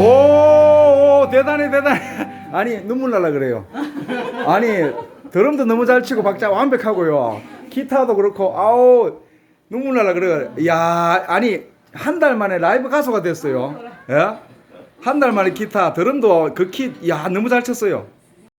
오, 오 대단해 대단해. 아니 눈물 날라 그래요. 아니 드럼도 너무 잘 치고 박자 완벽하고요. 기타도 그렇고 아우 눈물 날라 그래요. 야 아니 한 달 만에 라이브 가수가 됐어요. 예? 한 달 만에 기타 드럼도 그 키 야 너무 잘 쳤어요.